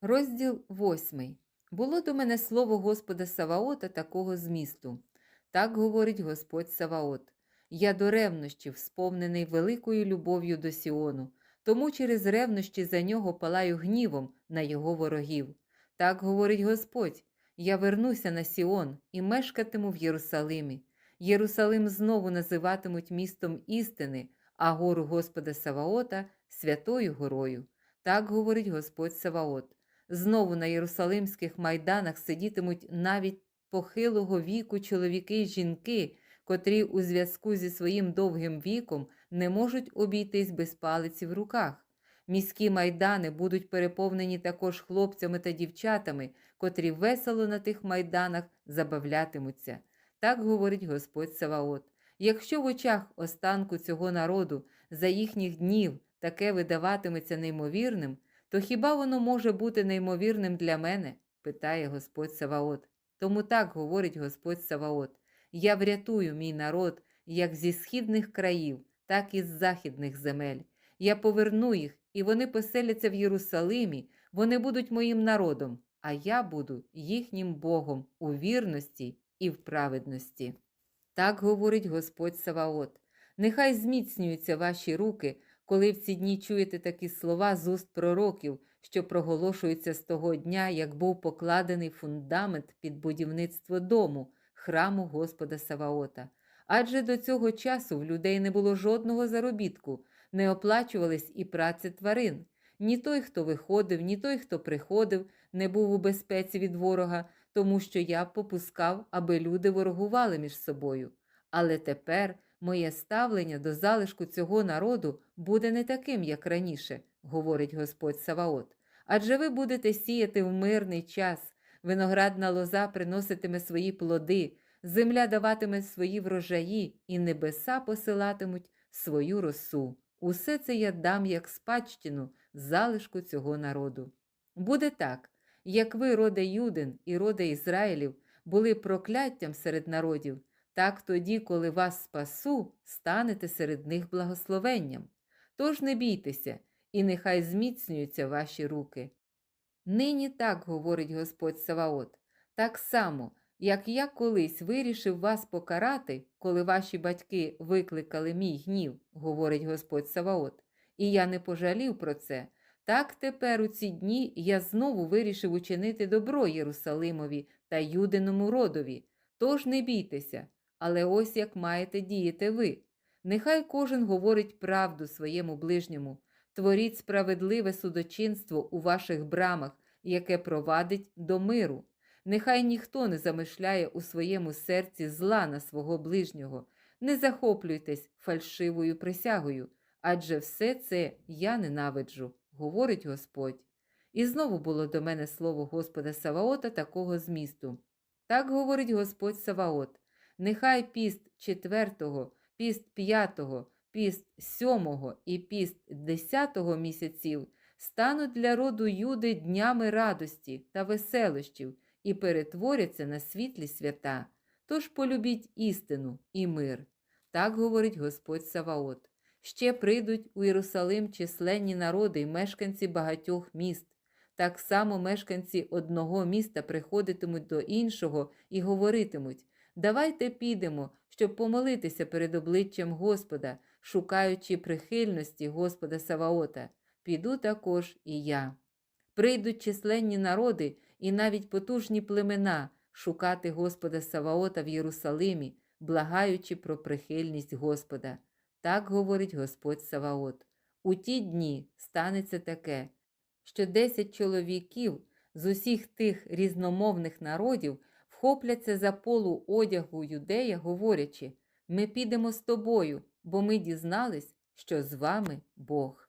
Розділ восьмий. Було до мене слово Господа Саваота такого змісту. Так говорить Господь Саваот. Я до ревнощів, сповнений великою любов'ю до Сіону, тому через ревнощі за нього палаю гнівом на його ворогів. Так говорить Господь: Я вернуся на Сіон і мешкатиму в Єрусалимі. Єрусалим знову називатимуть містом істини, а гору Господа Саваота святою горою. Так говорить Господь Саваот. Знову на єрусалимських майданах сидітимуть навіть похилого віку чоловіки й жінки, котрі у зв'язку зі своїм довгим віком не можуть обійтись без палиці в руках. Міські майдани будуть переповнені також хлопцями та дівчатами, котрі весело на тих майданах забавлятимуться. Так говорить Господь Саваот. Якщо в очах останку цього народу за їхніх днів таке видаватиметься неймовірним, то хіба воно може бути неймовірним для мене? питає Господь Саваот. Тому так говорить Господь Саваот: Я врятую мій народ як зі східних країв, так і з західних земель. Я поверну їх, і вони поселяться в Єрусалимі, вони будуть моїм народом, а я буду їхнім Богом у вірності і в праведності. Так говорить Господь Саваот. Нехай зміцнюються ваші руки, коли в ці дні чуєте такі слова з уст пророків, що проголошуються з того дня, як був покладений фундамент під будівництво дому, храму Господа Саваота. Адже до цього часу в людей не було жодного заробітку, не оплачувались і праці тварин. Ні той, хто виходив, ні той, хто приходив, не був у безпеці від ворога, тому що я попускав, аби люди ворогували між собою. Але тепер моє ставлення до залишку цього народу буде не таким, як раніше, говорить Господь Саваот. Адже ви будете сіяти в мирний час, виноградна лоза приноситиме свої плоди, земля даватиме свої врожаї, і небеса посилатимуть свою росу. Усе це я дам як спадщину залишку цього народу. Буде так, як ви, роде Юдин і роде Ізраїлів, були прокляттям серед народів, так тоді, коли вас спасу, станете серед них благословенням. Тож не бійтеся, і нехай зміцнюються ваші руки. Нині так говорить Господь Саваот, так само, як я колись вирішив вас покарати, коли ваші батьки викликали мій гнів, говорить Господь Саваот, і я не пожалів про це. Так тепер у ці дні я знову вирішив учинити добро Єрусалимові та Юдиному родові. Тож не бійтеся, але ось як маєте діяти ви. Нехай кожен говорить правду своєму ближньому, творіть справедливе судочинство у ваших брамах, яке провадить до миру. Нехай ніхто не замишляє у своєму серці зла на свого ближнього, не захоплюйтесь фальшивою присягою, адже все це я ненавиджу, говорить Господь. І знову було до мене слово Господа Саваота такого змісту. Так говорить Господь Саваот. Нехай піст четвертого, піст п'ятого, піст сьомого і піст десятого місяців стануть для роду Юди днями радості та веселощів і перетворяться на світлі свята. Тож полюбіть істину і мир. Так говорить Господь Саваот. Ще прийдуть у Єрусалим численні народи й мешканці багатьох міст. Так само мешканці одного міста приходитимуть до іншого і говоритимуть Давайте підемо, щоб помолитися перед обличчям Господа, шукаючи прихильності Господа Саваота. Піду також і я. Прийдуть численні народи і навіть потужні племена шукати Господа Саваота в Єрусалимі, благаючи про прихильність Господа. Так говорить Господь Саваот. У ті дні станеться таке, що десять чоловіків з усіх тих різномовних народів вхопляться за полу одягу юдея, говорячи: Ми підемо з тобою, бо ми дізнались, що з вами Бог.